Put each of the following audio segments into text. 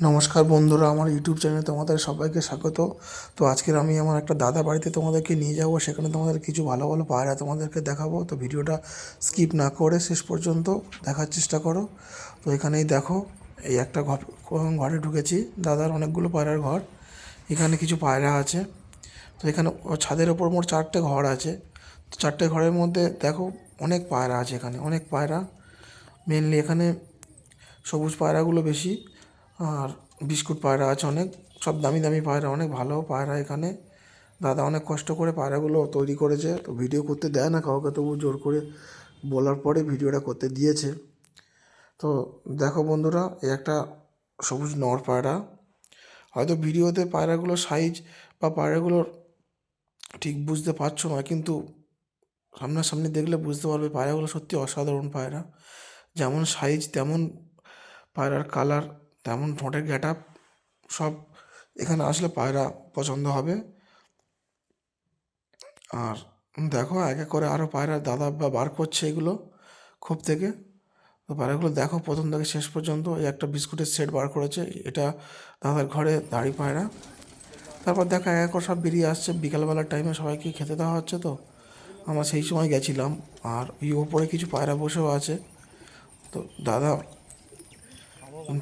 নমস্কার বন্ধুরা, আমার ইউটিউব চ্যানেলে তোমাদের সবাইকে স্বাগত। তো আজকের আমি আমার একটা দাদা বাড়িতে তোমাদেরকে নিয়ে যাব, সেখানে তোমাদের কিছু ভালো ভালো পায়রা তোমাদেরকে দেখাবো। তো ভিডিওটা স্কিপ না করে শেষ পর্যন্ত দেখার চেষ্টা করো। তো এখানেই দেখো, এই একটা ঘর ঘরে ঢুকেছি। দাদার অনেকগুলো পায়রার ঘর, এখানে কিছু পায়রা আছে। তো এখানে ছাদের ওপর মোট চারটে ঘর আছে। তো চারটে ঘরের মধ্যে দেখো অনেক পায়রা আছে এখানে, অনেক পায়রা। মেনলি এখানে সবুজ পায়রাগুলো বেশি। আর বিস্কুট পায়রা আছে অনেক, সব দামি দামি পায়রা, অনেক ভালো পায়রা এখানে। দাদা অনেক কষ্ট করে পায়রাগুলো তৈরি করেছে, তো ভিডিও করতে দেয় না কাউকে, তবু জোর করে বলার পরে ভিডিওটা করতে দিয়েছে। তো দেখো বন্ধুরা, এই একটা সবুজ নর পায়রা। হয়তো ভিডিওতে পায়রাগুলোর সাইজ বা পায়রাগুলোর ঠিক বুঝতে পারছ না, কিন্তু সামনাসামনি দেখলে বুঝতে পারবে পায়রাগুলো সত্যি অসাধারণ পায়রা। যেমন সাইজ তেমন পায়রার কালার তেমন ঠোঁটের গেট আপ সব এখানে আসলে পায়রা পছন্দ হবে। আর দেখো এক এক করে আরও পায়রা দাদা বা বার করছে এগুলো খোপ থেকে। তো পায়রাগুলো দেখো প্রথম থেকে শেষ পর্যন্ত এই একটা বিস্কুটের সেট বার করেছে, এটা দাদার ঘরে দাড়ি পায়রা। তারপর দেখো এক করে সব বেরিয়ে আসছে, বিকালবেলার টাইমে সবাইকে খেতে দেওয়া হচ্ছে তো। আমরা সেই সময় গেছিলাম, আর ওই ওপরে কিছু পায়রা বসেও আছে। তো দাদা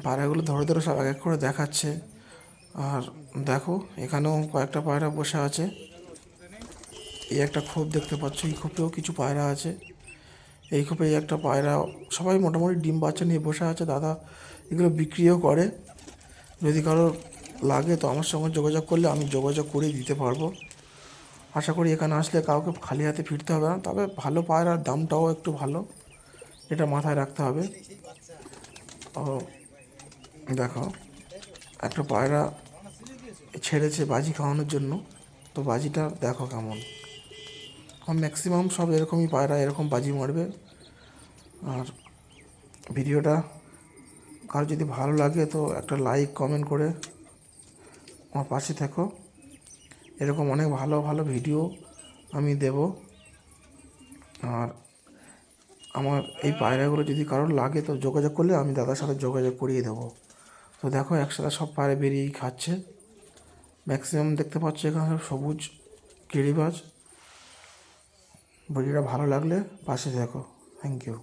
পায়রাগুলো ধরে ধরে সব এক এক করে দেখাচ্ছে। আর দেখো, এখানেও কয়েকটা পায়রা বসে আছে। এই একটা খোপ দেখতে পাচ্ছ, এই খোপেও কিছু পায়রা আছে। এই খোপে একটা পায়রা, সবাই মোটামুটি ডিম বাচ্চা নিয়ে বসে আছে, দাদা এগুলো বিক্রিও করে। যদি কারোর লাগে তো আমার সঙ্গে যোগাযোগ করলে আমি যোগাযোগ করে দিতে পারব। আশা করি এখানে আসলে কাউকে খালি হাতে ফিরতে হবে না, তবে ভালো পায়রার দামটাও একটু ভালো, এটা মাথায় রাখতে হবে। দেখো, একটা পায়রা ছেড়েছে বাজি খাওয়ানোর জন্য। তো বাজিটা দেখো কেমন। ম্যাক্সিমাম সব এরকমই পায়রা, এরকম বাজি মারবে। আর ভিডিওটা কারও যদি ভালো লাগে তো একটা লাইক কমেন্ট করে আমার পাশে থেকো। এরকম অনেক ভালো ভালো ভিডিও আমি দেব। আর আমার এই পায়রাগুলো যদি কারোর লাগে তো যোগাযোগ করলে আমি দাদার সাথে যোগাযোগ করিয়ে দেবো। তো দেখো একসাথে সব পাড়ে বেরিয়েই খাচ্ছে। ম্যাক্সিমাম দেখতে পাচ্ছ এখানে সব সবুজ কিড়িবাজ। ভিডিওটা ভালো লাগলে পাশে দেখো। Thank you